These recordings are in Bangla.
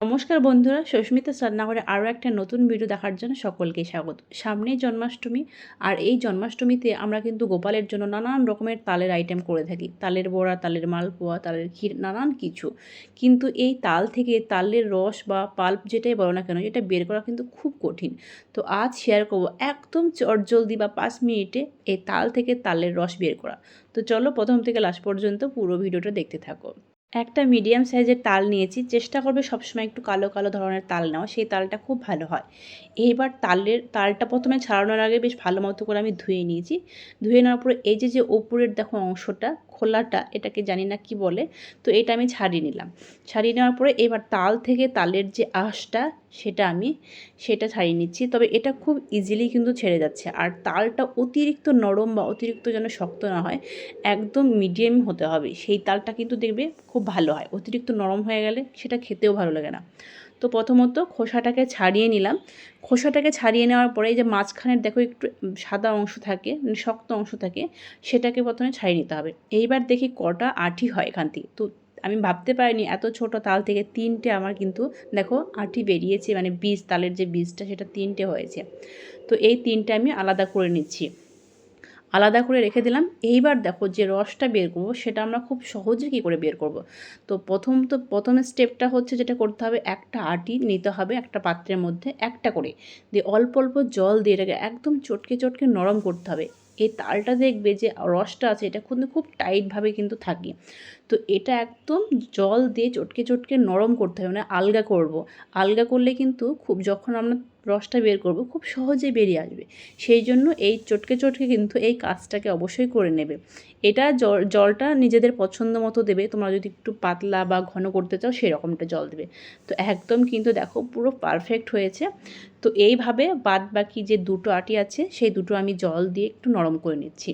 নমস্কার বন্ধুরা, সুস্মিতা রান্নাঘরে আরও একটা নতুন ভিডিও দেখার জন্য সকলকে স্বাগত। সামনেই জন্মাষ্টমী, আর এই জন্মাষ্টমীতে আমরা কিন্তু গোপালের জন্য নানান রকমের তালের আইটেম করে থাকি। তালের বড়া, তালের মালপোয়া, তালের ক্ষীর, নানান কিছু। কিন্তু এই তাল থেকে তালের রস বা পাল্প যেটাই বলো না কেন, এটা বের করা কিন্তু খুব কঠিন। তো আজ শেয়ার করব একদম চটজলদি বা পাঁচ মিনিটে এই তাল থেকে তালের রস বের করা। তো চলো প্রথম থেকে লাস্ট পর্যন্ত পুরো ভিডিওটা দেখতে থাকো। একটা মিডিয়াম সাইজের তাল নিয়েছি, চেষ্টা করবে সবসময় একটু কালো কালো ধরনের তাল নেওয়া, সেই তালটা খুব ভালো হয়। এইবার তালের, তালটা প্রথমে ছাড়ানোর আগে বেশ ভালো মতো করে আমি ধুয়ে নিয়েছি। ধুয়ে নেওয়ার পরে এই যে যে ওপরের দেখো অংশটা, খোলাটা, এটাকে জানি না কি বলে, তো এটা আমি ছাড়িয়ে নিলাম। ছাড়িয়ে নেওয়ার পরে এবার তাল থেকে তালের যে আঁশটা সেটা আমি, সেটা ছাড়িয়ে নিচ্ছি। তবে এটা খুব ইজিলি কিন্তু ছেড়ে যাচ্ছে। আর তালটা অতিরিক্ত নরম বা অতিরিক্ত যেন শক্ত না হয়, একদম মিডিয়াম হতে হবে। সেই তালটা কিন্তু দেখবে খুব ভালো হয়। অতিরিক্ত নরম হয়ে গেলে সেটা খেতেও ভালো লাগে না। তো প্রথমত খোসাটাকে ছাড়িয়ে নিলাম। খোসাটাকে ছাড়িয়ে নেওয়ার পরে যে মাঝখানের দেখো একটু সাদা অংশ থাকে মানে শক্ত অংশ থাকে, সেটাকে প্রথমে ছাড়িয়ে নিতে হবে। এইবার দেখি কটা আঠি হয় এখান থেকে। তো আমি ভাবতে পারিনি এত ছোট তাল থেকে তিনটে আমার কিন্তু, দেখো আঠি বেরিয়েছে মানে বীজ, তালের যে বীজটা, সেটা তিনটে হয়েছে। তো এই তিনটে আমি আলাদা করে নিচ্ছি। আলাদা করে রেখে দিলাম। এইবার দেখো যে রসটা বের করব, সেটা আমরা খুব সহজে কী করে বের করব? তো প্রথম তো প্রথম স্টেপটা হচ্ছে যেটা করতে হবে, একটা আটি নিতে হবে একটা পাত্রের মধ্যে, একটা করে। দিয়ে অল্প অল্প জল দিয়ে এটাকে একদম চটকে চটকে নরম করতে হবে। এই তালটা দেখবে যে রসটা আছে, এটা কিন্তু খুব টাইটভাবে কিন্তু থাকে। তো এটা একদম জল দিয়ে চটকে চটকে নরম করতে হবে মানে আলগা করব। আলগা করলে কিন্তু খুব, যখন আমরা রসটা বের করব, খুব সহজেই বেরিয়ে আসবে। সেই জন্য এই চটকে চটকে কিন্তু এই কাজটাকে অবশ্যই করে নেবে। এটা জল, জলটা নিজেদের পছন্দ মতো দেবে, তোমরা যদি একটু পাতলা বা ঘন করতে চাও সেরকমটা জল দেবে। তো একদম কিন্তু দেখো পুরো পারফেক্ট হয়েছে। তো এইভাবে বাদ বাকি যে দুটো আটি আছে, সেই দুটো আমি জল দিয়ে একটু নরম করে নিচ্ছি।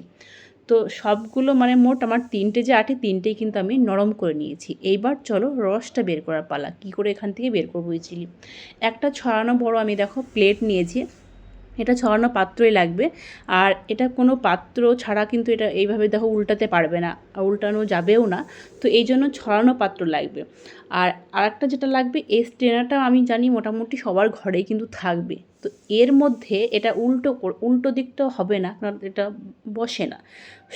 তো সবগুলো মানে মোট আমার তিনটে যে আটি, তিনটেই কিন্তু আমি নরম করে নিয়েছি। এইবার চলো রসটা বের করার পালা। কী করে এখান থেকে বের করব চিলি একটা ছড়ানো বড় আমি দেখো প্লেট নিয়েছি। এটা ছড়ানো পাত্রই লাগবে। আর এটা কোনো পাত্র ছাড়া কিন্তু এটা এইভাবে দেখো উল্টাতে পারবে না উল্টানো যাবেও না। তো এই জন্য ছড়ানো পাত্র লাগবে। আর আরেকটা যেটা লাগবে এই স্ট্রেনারটা আমি জানি মোটামুটি সবার ঘরেই কিন্তু থাকবে। তো এর মধ্যে এটা উল্টো উল্টো দিকটাও হবে না, কারণ এটা বসে না।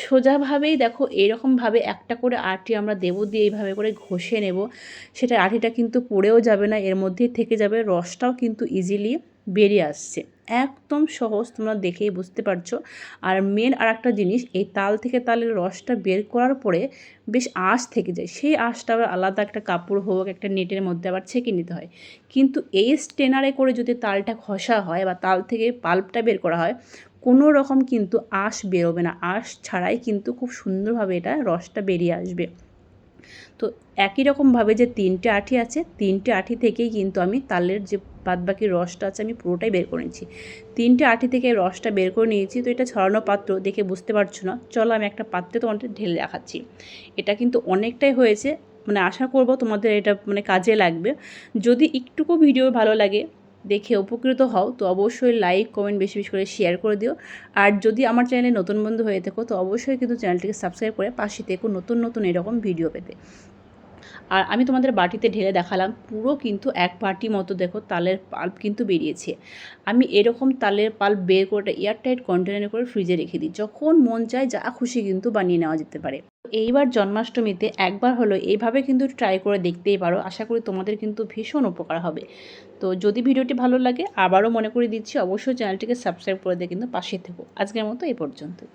সোজাভাবেই দেখো এরকমভাবে একটা করে আটি আমরা দেবো দিয়ে এইভাবে করে ঘষে নেব। সেটা আটিটা কিন্তু পড়েও যাবে না, এর মধ্যে থেকে যাবে, রসটাও কিন্তু ইজিলি বেরিয়ে আসছে। একদম সহজ, তোমরা দেখেই বুঝতে পারছ। আর মেন আর একটা জিনিস, এই তাল থেকে তালের রসটা বের করার পরে বেশ আঁশ থেকে যায়। সেই আঁশটা আবার আলাদা একটা কাপড় হোক, একটা নেটের মধ্যে আবার ছেঁকে নিতে হয়। কিন্তু এই স্টেনারে করে যদি তালটা ঘষা হয় বা তাল থেকে পাল্পটা বের করা হয়, কোনো রকম কিন্তু আঁশ বেরোবে না। আঁশ ছাড়াই কিন্তু খুব সুন্দরভাবে এটা রসটা বেরিয়ে আসবে। তো একই রকমভাবে যে তিনটে আঠি আছে, তিনটে আঠি থেকেই কিন্তু আমি তালের যে বাদবাকি রসটা আছে আমি পুরোটাই বের করে নিয়েছি। তিনটে আঠি থেকে রসটা বের করে নিয়েছি, তো এটা ছড়ানো পাত্র দেখে বুঝতে পারছ না। চলো আমি একটা পাত্রে তোমাদের ঢেলে দেখাচ্ছি। এটা কিন্তু অনেকটাই হয়েছে মানে আশা করব তোমাদের এটা মানে কাজে লাগবে। যদি একটুকু ভিডিও ভালো লাগে দেখে উপকৃত হও, তো অবশ্যই লাইক কমেন্ট বেশি বেশি করে শেয়ার করে দিও। আর যদি আমার চ্যানেলে নতুন বন্ধু হয়ে থাকো, তো অবশ্যই কিন্তু চ্যানেলটিকে সাবস্ক্রাইব করে পাশে থেকো নতুন নতুন এরকম ভিডিও পেতে। আর আমি তোমাদের বাটিতে ঢেলে দেখালাম, পুরো কিন্তু এক বাটি মতো দেখো তালের পাল্প কিন্তু বেরিয়েছে। আমি এরকম তালের পাল্প বের করে এয়ারটাইট কন্টেনারে করে ফ্রিজে রেখে দিই, যখন মন চায় যা খুশি কিন্তু বানিয়ে নেওয়া যেতে পারে। এইবার জন্মাষ্টমীতে একবার হলো এইভাবে কিন্তু ট্রাই করে দেখতেই পারো, আশা করি তোমাদের কিন্তু ভীষণ উপকার হবে। তো যদি ভিডিওটি ভালো লাগে, আবারও মনে করে দিচ্ছি, অবশ্যই চ্যানেলটিকে সাবস্ক্রাইব করে দিয়ে কিন্তু পাশে থেকো। আজকের মতো এই পর্যন্তই।